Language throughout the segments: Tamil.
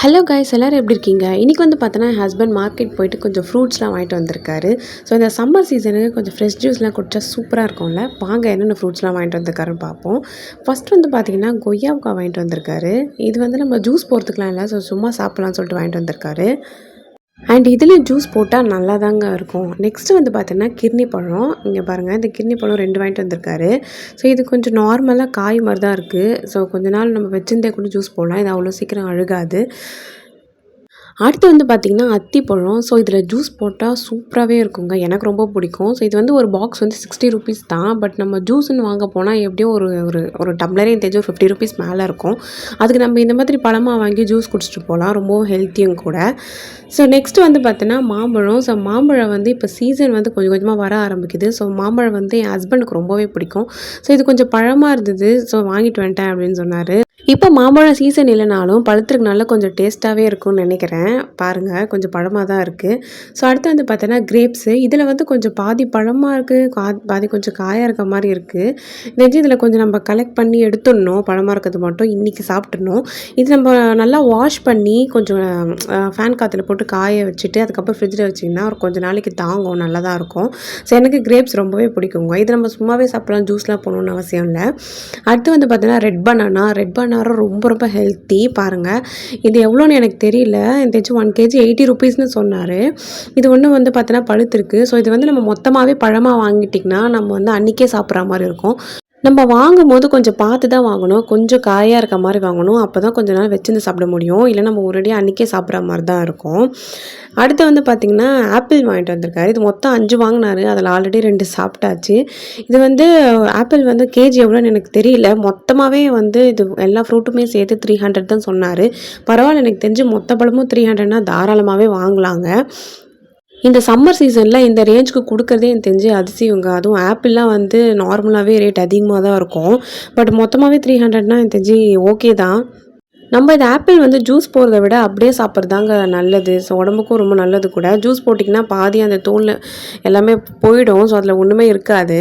ஹலோ கைஸ் எல்லோரும் எப்படி இருக்கீங்க? இன்றைக்கி வந்து பார்த்தோன்னா என் ஹஸ்பண்ட் மார்க்கெட் போயிட்டு கொஞ்சம் ஃப்ரூட்ஸ்லாம் வாங்கிட்டு வந்திருக்காரு. ஸோ இந்த சம்மர் சீசனுக்கு கொஞ்சம் ஃப்ரெஷ் ஜூஸ்லாம் குடிச்சா சூப்பராக இருக்கும்ல? வாங்க என்னென்ன ஃப்ரூட்ஸ்லாம் வாங்கிட்டு வந்திருக்காருன்னு பார்ப்போம். ஃபஸ்ட் வந்து பார்த்திங்கன்னா கொய்யாவுக்காய் வாங்கிட்டு வந்திருக்காரு. இது வந்து நம்ம ஜூஸ் போகிறதுக்குலாம் இல்லை ஸோ சும்மா சாப்பிட்லாம்னு சொல்லிட்டு வாங்கிட்டு வந்திருக்காரு. அண்ட் இதுலேயும் ஜூஸ் போட்டால் நல்லா தாங்க இருக்கும். நெக்ஸ்ட்டு வந்து பார்த்தீங்கன்னா கிர்னி பழம். இங்கே பாருங்கள் இந்த கிர்னி பழம் ரெண்டு வாங்கிட்டு வந்திருக்காரு. ஸோ இது கொஞ்சம் நார்மலாக காய் மாதிரி தான் இருக்குது ஸோ கொஞ்ச நாள் நம்ம வச்சிருந்தே கூட ஜூஸ் போடலாம். இது அவ்வளோ சீக்கிரம் அழுகாது. அடுத்து வந்து பார்த்திங்கன்னா அத்திப்பழம். ஸோ இதில் ஜூஸ் போட்டால் சூப்பராகவே இருக்குங்க. எனக்கு ரொம்ப பிடிக்கும். ஸோ இது வந்து ஒரு பாக்ஸ் வந்து சிக்ஸ்டி ருபீஸ் தான். பட் நம்ம ஜூஸ்ன்னு வாங்க போனால் எப்படியும் ஒரு ஒரு ஒரு டம்ளரே தெரிஞ்சு ஒரு ஃபிஃப்டி ருபீஸ் மேலே இருக்கும். அதுக்கு நம்ம இந்த மாதிரி பழமாக வாங்கி ஜூஸ் குடிச்சிட்டு போகலாம் ரொம்பவும் ஹெல்த்தியும் கூட. ஸோ நெக்ஸ்ட் வந்து பார்த்தீங்கன்னா மாம்பழம். ஸோ மாம்பழம் வந்து இப்போ சீசன் வந்து கொஞ்சம் கொஞ்சமாக வர ஆரம்பிக்குது. ஸோ மாம்பழம் வந்து என் ஹஸ்பண்டுக்கு ரொம்பவே பிடிக்கும். ஸோ இது கொஞ்சம் பழமாக இருந்தது. ஸோ வாங்கிட்டு வந்துட்டேன் அப்படின்னு சொன்னார். இப்போ மாம்பழம் சீசன் இல்லைனாலும் பழுத்துருக்குனால கொஞ்சம் டேஸ்ட்டாகவே இருக்கும்னு நினைக்கிறேன். பாருங்கள் கொஞ்சம் பழமாக தான் இருக்குது ஸோ அடுத்து வந்து பார்த்தோன்னா கிரேப்ஸு இதில் வந்து கொஞ்சம் பாதி பழமாக இருக்குது கா பாதி கொஞ்சம் காயாக இருக்க மாதிரி இருக்குது நெஞ்சு இதில் கொஞ்சம் நம்ம கலெக்ட் பண்ணி எடுத்துடணும். பழமாக இருக்கிறது மட்டும் இன்றைக்கி சாப்பிட்ணும் இது நம்ம நல்லா வாஷ் பண்ணி கொஞ்சம் ஃபேன் காற்றுல போட்டு காய வச்சுட்டு அதுக்கப்புறம் ஃப்ரிட்ஜில் வச்சிங்கன்னா ஒரு கொஞ்சம் நாளைக்கு தாங்கும் நல்லா தான் இருக்கும். ஸோ எனக்கு கிரேப்ஸ் ரொம்பவே பிடிக்குங்க. இது நம்ம சும்மாவே சாப்பிட்லாம் ஜூஸ்லாம் போகணுன்னு அவசியம் இல்லை. அடுத்து வந்து பார்த்தோன்னா ரெட் பனானா ரெட் பனானா நேரம் ரொம்ப ரொம்ப ஹெல்த்தி பாருங்கள் இது எவ்வளோன்னு எனக்கு தெரியல. எதாச்சும் ஒன் கேஜி எயிட்டி ருபீஸ்னு சொன்னார். இது ஒன்று வந்து பார்த்தோன்னா பழுத்திருக்கு. ஸோ இது வந்து நம்ம மொத்தமாகவே பழமாக வாங்கிட்டிங்கன்னா நம்ம வந்து அன்றைக்கே சாப்பிட்ற மாதிரி இருக்கும். நம்ம வாங்கும்போது கொஞ்சம் பார்த்து தான் வாங்கணும். கொஞ்சம் காயாக இருக்க மாதிரி வாங்கணும். அப்போ தான் கொஞ்ச நாள் வச்சுருந்து சாப்பிட முடியும். இல்லை நம்ம ஒரேடியாக அன்றைக்கே சாப்பிட்ற மாதிரி தான் இருக்கும். அடுத்து வந்து பார்த்திங்கன்னா ஆப்பிள் வாங்கிட்டு வந்திருக்காரு. இது மொத்தம் அஞ்சு வாங்கினாரு. அதில் ஆல்ரெடி ரெண்டு சாப்பிட்டாச்சு. இது வந்து ஆப்பிள் வந்து கேஜி எவ்வளோன்னு எனக்கு தெரியல. மொத்தமாகவே வந்து இது எல்லா ஃப்ரூட்டுமே சேர்த்து த்ரீ ஹண்ட்ரட் தான் சொன்னார். பரவாயில்ல எனக்கு தெரிஞ்சு மொத்த பழமும் த்ரீ ஹண்ட்ரட்னா தாராளமாகவே வாங்கலாங்க. இந்த சம்மர் சீசனில் இந்த ரேஞ்சுக்கு கொடுக்குறதே எனக்கு தெரிஞ்சு அதிசயங்க. அதுவும் ஆப்பிள்லாம் வந்து நார்மலாகவே ரேட் அதிகமாக தான் இருக்கும். பட் மொத்தமாகவே த்ரீ ஹண்ட்ரட்னா எனக்கு தெரிஞ்சு ஓகே தான். நம்ம இந்த ஆப்பிள் வந்து ஜூஸ் போடுறத விட அப்படியே சாப்பிட்றதாங்க நல்லது. ஸோ உடம்புக்கும் ரொம்ப நல்லது கூட. ஜூஸ் போட்டிங்கன்னா பாதி அந்த தோலில் எல்லாமே போயிடும். ஸோ அதில் ஒன்றுமே இருக்காது.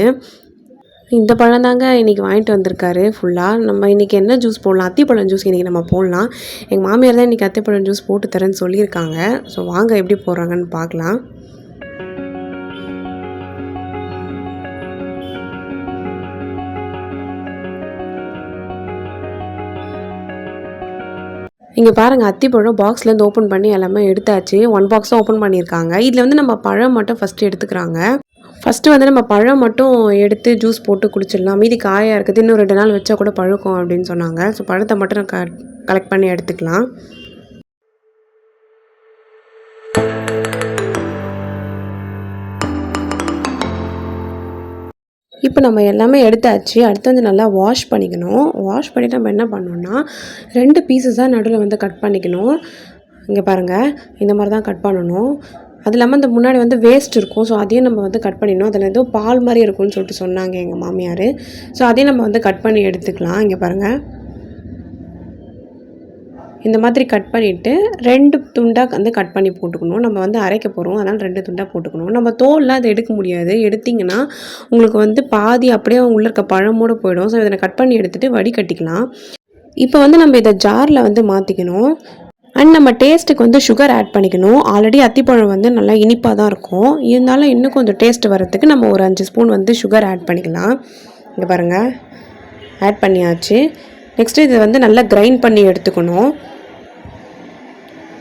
இந்த பழம் தாங்க இன்றைக்கி வாங்கிட்டு வந்திருக்காரு ஃபுல்லாக நம்ம இன்றைக்கி என்ன ஜூஸ் போடலாம்? அத்திப்பழம் ஜூஸ் இன்றைக்கி நம்ம போடலாம். எங்கள் மாமியார் தான் இன்றைக்கி அத்திப்பழம் ஜூஸ் போட்டு தரேன்னு சொல்லியிருக்காங்க. ஸோ வாங்க எப்படி போடுறாங்கன்னு பார்க்கலாம். இங்கே பாருங்கள் அத்திப்பழம் பாக்ஸ்லேருந்து ஓப்பன் பண்ணி எல்லாமே எடுத்தாச்சு. ஒன் பாக்ஸும் ஓப்பன் பண்ணியிருக்காங்க. இதில் வந்து நம்ம பழம் மட்டும் ஃபஸ்ட்டு எடுத்துக்கிறாங்க. ஃபஸ்ட்டு வந்து நம்ம பழம் மட்டும் எடுத்து ஜூஸ் போட்டு குடிச்சிடலாம். மீதி காயாக இருக்குது. இன்னும் ரெண்டு நாள் வச்சா கூட பழுக்கும் அப்படின்னு சொன்னாங்க. ஸோ பழத்தை மட்டும் க கலெக்ட் பண்ணி எடுத்துக்கலாம். இப்போ நம்ம எல்லாமே எடுத்தாச்சு. அடுத்து வந்து நல்லா வாஷ் பண்ணிக்கணும். வாஷ் பண்ணிவிட்டு நம்ம என்ன பண்ணோம்னா ரெண்டு பீசஸாக நடுவில் வந்து கட் பண்ணிக்கணும். இங்கே பாருங்கள் இந்த மாதிரி தான் கட் பண்ணணும். அது இல்லாமல் இந்த முன்னாடி வந்து வேஸ்ட் இருக்கும். ஸோ அதையும் நம்ம வந்து கட் பண்ணிடணும். அதில் ஏதோ பால் மாதிரி இருக்கும்னு சொல்லிட்டு சொன்னாங்க எங்கள் மாமியார். ஸோ அதையும் நம்ம வந்து கட் பண்ணி எடுத்துக்கலாம். இங்கே பாருங்கள் இந்த மாதிரி கட் பண்ணிவிட்டு ரெண்டு துண்டாக வந்து கட் பண்ணி போட்டுக்கணும். நம்ம வந்து அரைக்க போகிறோம் அதனால் ரெண்டு துண்டாக போட்டுக்கணும். நம்ம தோல்லாம் அதை எடுக்க முடியாது. எடுத்திங்கன்னா உங்களுக்கு வந்து பாதி அப்படியே உள்ளே இருக்க பழமோடு போயிடும். ஸோ இதை கட் பண்ணி எடுத்துகிட்டு வடி கட்டிக்கலாம் இப்போ வந்து நம்ம இதை ஜாரில் வந்து மாற்றிக்கணும் அண்ட் நம்ம டேஸ்ட்டுக்கு வந்து சுகர் ஆட் பண்ணிக்கணும். ஆல்ரெடி அத்திப்பழம் வந்து நல்லா இனிப்பாக தான் இருக்கும். இருந்தாலும் இன்னும் கொஞ்சம் டேஸ்ட் வரத்துக்கு நம்ம ஒரு அஞ்சு ஸ்பூன் வந்து சுகர் ஆட் பண்ணிக்கலாம். இங்கே பாருங்கள் ஆட் பண்ணியாச்சு. நெக்ஸ்ட்டு இதை வந்து நல்லா கிரைண்ட் பண்ணி எடுத்துக்கணும்.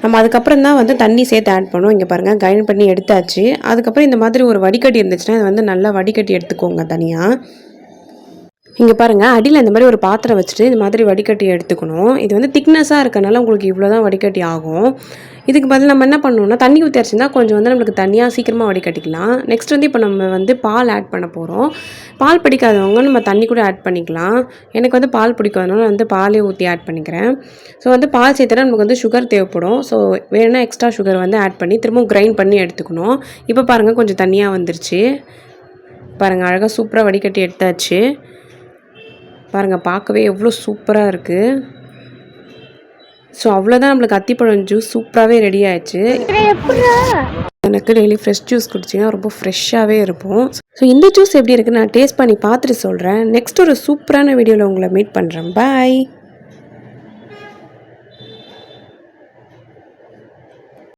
நம்ம அதுக்கப்புறம் தான் வந்து தண்ணி சேர்த்து ஆட் பண்ணுவோம். இங்கே பாருங்கள் கிரைண்ட் பண்ணி எடுத்தாச்சு. அதுக்கப்புறம் இந்த மாதிரி ஒரு வடிகட்டி இருந்துச்சுன்னா இதை வந்து நல்லா வடிகட்டி எடுத்துக்கோங்க தனியாக இங்கே பாருங்கள் அடியில் இந்த மாதிரி ஒரு பாத்திரம் வச்சுட்டு இது மாதிரி வடிகட்டி எடுத்துக்கணும். இது வந்து திக்னஸாக இருக்கனால உங்களுக்கு இவ்வளோ தான் வடிகட்டி ஆகும். இதுக்கு பதில் நம்ம என்ன பண்ணணும்னா தண்ணி ஊற்றி அரைச்சிருந்தா கொஞ்சம் வந்து நம்மளுக்கு தனியாக சீக்கிரமாக வடிகட்டிக்கலாம். நெக்ஸ்ட் வந்து இப்போ நம்ம வந்து பால் ஆட் பண்ண போகிறோம் பால் பிடிக்காதவங்க நம்ம தண்ணி கூட ஆட் பண்ணிக்கலாம். எனக்கு வந்து பால் பிடிக்காதனால வந்து பாலே ஊற்றி ஆட் பண்ணிக்கிறேன். ஸோ வந்து பால் சேர்த்துனா நமக்கு வந்து சுகர் தேவைப்படும். ஸோ வேணும்னா எக்ஸ்ட்ரா சுகர் வந்து ஆட் பண்ணி திரும்பவும் கிரைண்ட் பண்ணி எடுத்துக்கணும். இப்போ பாருங்கள் கொஞ்சம் தண்ணியாக வந்துருச்சு. பாருங்கள் அழகாக சூப்பராக வடிகட்டி எடுத்தாச்சு. பாருங்கள் பார்க்கவே எவ்வளோ சூப்பராக இருக்குது ஸோ அவ்வளோதான் நம்மளுக்கு அத்திப்பழம் ஜூஸ் சூப்பராகவே ரெடி ஆயிடுச்சு. எனக்கு டெய்லி ஃப்ரெஷ் ஜூஸ் குடிச்சிங்கன்னா ரொம்ப ஃப்ரெஷ்ஷாகவே இருக்கும் ஸோ இந்த ஜூஸ் எப்படி இருக்குன்னு நான் டேஸ்ட் பண்ணி பார்த்துட்டு சொல்கிறேன் நெக்ஸ்ட் ஒரு சூப்பரான வீடியோவில் உங்களை மீட் பண்ணுறேன் பாய்